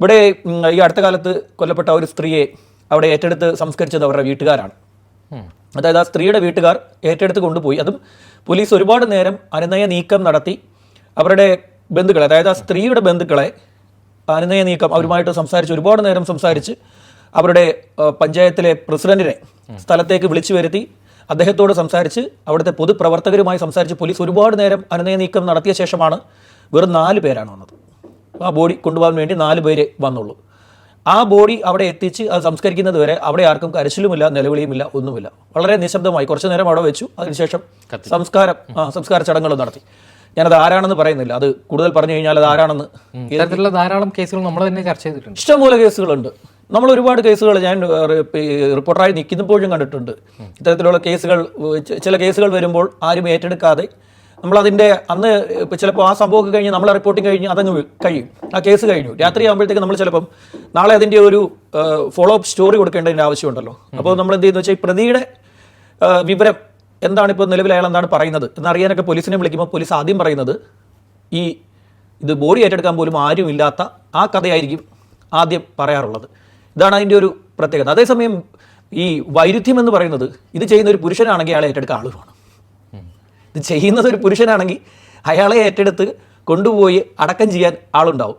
ഇവിടെ ഈ അടുത്ത കാലത്ത് കൊല്ലപ്പെട്ട ഒരു സ്ത്രീയെ അവിടെ ഏറ്റെടുത്ത് സംസ്കരിച്ചത് അവരുടെ വീട്ടുകാരാണ്. അതായത് ആ സ്ത്രീയുടെ വീട്ടുകാർ ഏറ്റെടുത്ത് കൊണ്ടുപോയി. അതും പോലീസ് ഒരുപാട് നേരം അനുനയ നീക്കം നടത്തി അവരുടെ ബന്ധുക്കളെ അതായത് ആ സ്ത്രീയുടെ ബന്ധുക്കളെ അനുനയ നീക്കം അവരുമായിട്ട് സംസാരിച്ച് ഒരുപാട് നേരം സംസാരിച്ച് അവരുടെ പഞ്ചായത്തിലെ പ്രസിഡന്റിനെ സ്ഥലത്തേക്ക് വിളിച്ചു വരുത്തി അദ്ദേഹത്തോട് സംസാരിച്ച് അവിടുത്തെ പൊതുപ്രവർത്തകരുമായി സംസാരിച്ച് പോലീസ് ഒരുപാട് നേരം അനുനയ നീക്കം നടത്തിയ ശേഷമാണ് വെറും നാല് പേരാണ് വന്നത്. ആ ബോഡി കൊണ്ടുപോകാൻ വേണ്ടി നാല് പേര് വന്നുള്ളൂ. ആ ബോഡി അവിടെ എത്തിച്ച് അത് സംസ്കരിക്കുന്നത് വരെ അവിടെ ആർക്കും കരച്ചിലുമില്ല നിലവിളിയുമില്ല ഒന്നുമില്ല. വളരെ നിശബ്ദമായി. കുറച്ചു നേരം അവിടെ വെച്ചു. അതിനുശേഷം സംസ്കാരം ആ സംസ്കാര ചടങ്ങുകൾ നടത്തി. ഞാനത് ആരാണെന്ന് പറയുന്നില്ല. അത് കൂടുതൽ പറഞ്ഞു കഴിഞ്ഞാൽ അത് ആരാണെന്ന്. ഇത്തരത്തിലുള്ള ധാരാളം കേസുകൾ നമ്മൾ തന്നെ ചർച്ച ചെയ്തിട്ടുണ്ട്. ഇഷ്ടംപോലെ കേസുകളുണ്ട്. നമ്മൾ ഒരുപാട് കേസുകൾ ഞാൻ റിപ്പോർട്ടറായി നിൽക്കുന്നപ്പോഴും കണ്ടിട്ടുണ്ട്. ഇത്തരത്തിലുള്ള കേസുകൾ ചില കേസുകൾ വരുമ്പോൾ ആരും ഏറ്റെടുക്കാതെ നമ്മളതിന്റെ അന്ന് ചിലപ്പോൾ ആ സംഭവമൊക്കെ കഴിഞ്ഞ് നമ്മളെ റിപ്പോർട്ടിംഗ് കഴിഞ്ഞ് അതങ്ങ് കഴിയും. ആ കേസ് കഴിഞ്ഞു. രാത്രി ആകുമ്പോഴത്തേക്ക് നമ്മൾ ചിലപ്പം നാളെ അതിന്റെ ഒരു ഫോളോ അപ്പ് സ്റ്റോറി കൊടുക്കേണ്ടതിന്റെ ആവശ്യമുണ്ടല്ലോ. അപ്പോൾ നമ്മൾ എന്ത് ചെയ്യുന്നു വെച്ചാൽ ഈ പ്രതിയുടെ വിവരം എന്താണ് നിലവിൽ അയാൾ എന്താണ് പറയുന്നത് എന്നറിയാനൊക്കെ പോലീസിനെ വിളിക്കുമ്പോൾ പോലീസ് ആദ്യം പറയുന്നത് ഈ ഇത് ബോഡി ഏറ്റെടുക്കാൻ പോലും ആരും ഇല്ലാത്ത ആ കഥയായിരിക്കും ആദ്യം പറയാറുള്ളത്. ഇതാണ് അതിന്റെ ഒരു പ്രത്യേകത. അതേസമയം ഈ വൈരുദ്ധ്യം എന്ന് പറയുന്നത് ഇത് ചെയ്യുന്ന ഒരു പുരുഷനാണെങ്കിൽ അയാളെ ഏറ്റെടുക്കാൻ ആൾ വേണം ഇത് ചെയ്യുന്നത് ഒരു പുരുഷനാണെങ്കിൽ അയാളെ ഏറ്റെടുത്ത് കൊണ്ടുപോയി അടക്കം ചെയ്യാൻ ആളുണ്ടാവും.